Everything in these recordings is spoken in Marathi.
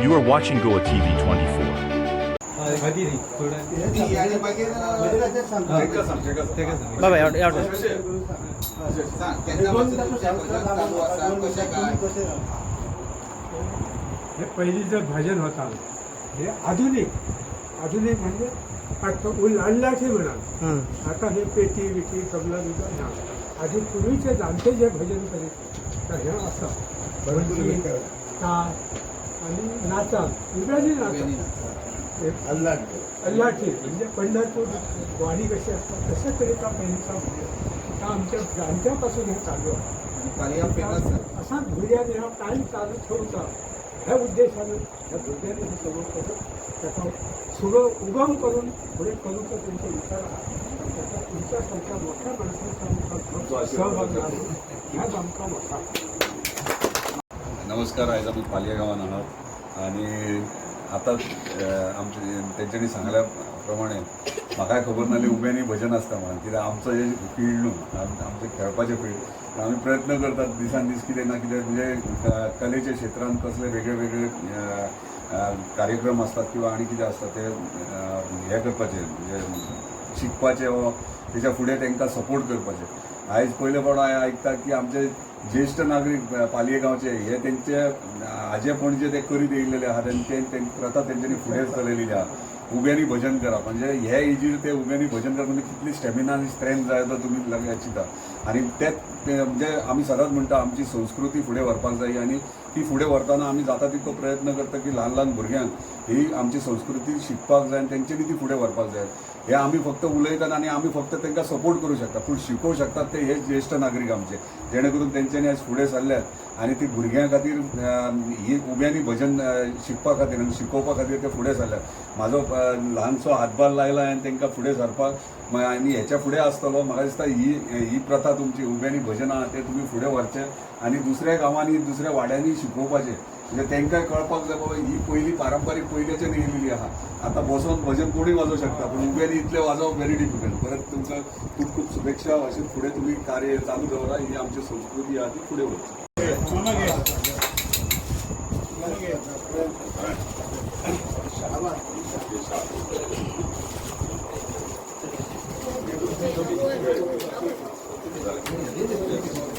You are watching Goa TV 24. बाबा एवढं एवढं हे पहिलीचं भजन होता हे आधुनिक आधुनिक म्हणजे आता उल्हाठी म्हणा हं. आता हे पेटी बिटी तबला बिबला ना आधी पूर्वीचे जाणते जे भजन करीत तर हे असं भरती टाळ आणि नाचा उभ्यानी नाचा हे अल्लाठी म्हणजे पंढरपूर वाडी कशी असतात तशा तरीचा पहिलीचा भजन आता आमच्या जाणत्यापासून हे चालू आहे. असा मीडिया देहा कायम चालू ठेवता ह्या उद्देशानं ह्या दुर्गाने हे सगळं कसं त्याचा सुगम उगम करून पुढे करू तर त्यांचा विचार त्याचा तुमच्यासारख्या मोठ्या माणसाचा सहभाग आहे. ह्याच आमचा मोठा नमस्कार आयज आमी पालये गांवान आहात आणि आता आमचे तेंच्यांनी सांगल्या प्रमाणे म्हाकाय खबर नासली उब्यांनी भजन आसता म्हणून. कित्याक आमचो हे फील्ड न्हू आम- आमचें खेळपाचें फील्ड आमी प्रयत्न करतात दिसान दीस कितें ना कितें म्हणजे कलेच्या क्षेत्रांत कसले वेगळे वेगळे कार्यक्रम असतात किंवा आणि कितें आसता ते हे करपाचे म्हणजे शिकपाचें वा तेच्या फुडें तांकां सपोर्ट करपाचे. आयज पयले फावट हांवें आयकता की आमचे ज्येष्ठ नागरीक पालये गांवचे हे तेंचे आजे पणजे ते करीत येयलेले आहा तेंचे ते प्रथा तेंच्यांनी फुडें चलयलेली आहा. उब्यांनी भजन करप म्हणजे हे एजीर ते उब्यांनी भजन करप म्हणजे कितली स्टॅमिना आनी स्ट्रेंथ जाय तो तुमी लगे आणि आनी ते म्हणजे आमी सदांच म्हणटा आमची संस्कृती फुडें व्हरपाक जाय आनी ती फुडें व्हरतना आमी जाता तितको प्रयत्न करता की ल्हान ल्हान भुरग्यांक ही आमची संस्कृती शिकपाक जाय आनी तेंच्यांनी ती फुडें व्हरपाक जाय. हे आमी फक्त उलयतात आनी आमी फक्त तेंकां सपोर्ट करूं शकता. पूण शिकोवं शकतात ते हे ज्येश्ठ नागरीक आमचे. जेणे करून तेंच्यांनी आयज फुडें सरल्यात आनी ती भुरग्यां खातीर ही उब्यांनी भजन शिकपा खातीर आनी शिकोवपा खातीर ते फुडें सरल्यात म्हाजो ल्हानसो हातभार लायला हांवें तेंकां फुडें सरपाक मग आनी हेच्या फुडें आसतलो म्हाका दिसता ही ही प्रथा तुमची उब्यांनी भजन आहा ते तुमी फुडें व्हरचें आनी दुसऱ्या गांवांनी दुसऱ्या वाड्यांनी शिकोवपाचें. म्हणजे तांकांय कळपाक जाय बाबा ही पयलीं पारंपारीक पयलीच्यान येयलेली आहा. आतां बसोन भजन कोणूय वाजोवंक शकता? पूण उब्यांनी इतलें वाजोवप व्हेरी डिफिकल्ट परत तुमकां खूब खूप शुभेच्छा. अशें फुडें तुमी कार्य चालू दवरा ही आमची संस्कृती आहा ती फुडें वरची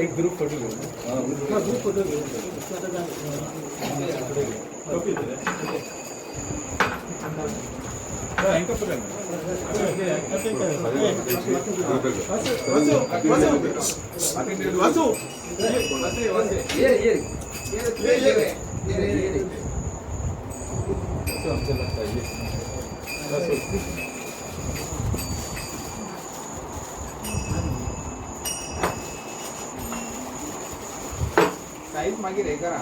एक ग्रुप फोटो घेऊ ग्रुप फोटो घेऊ साईज मागीर हे करा.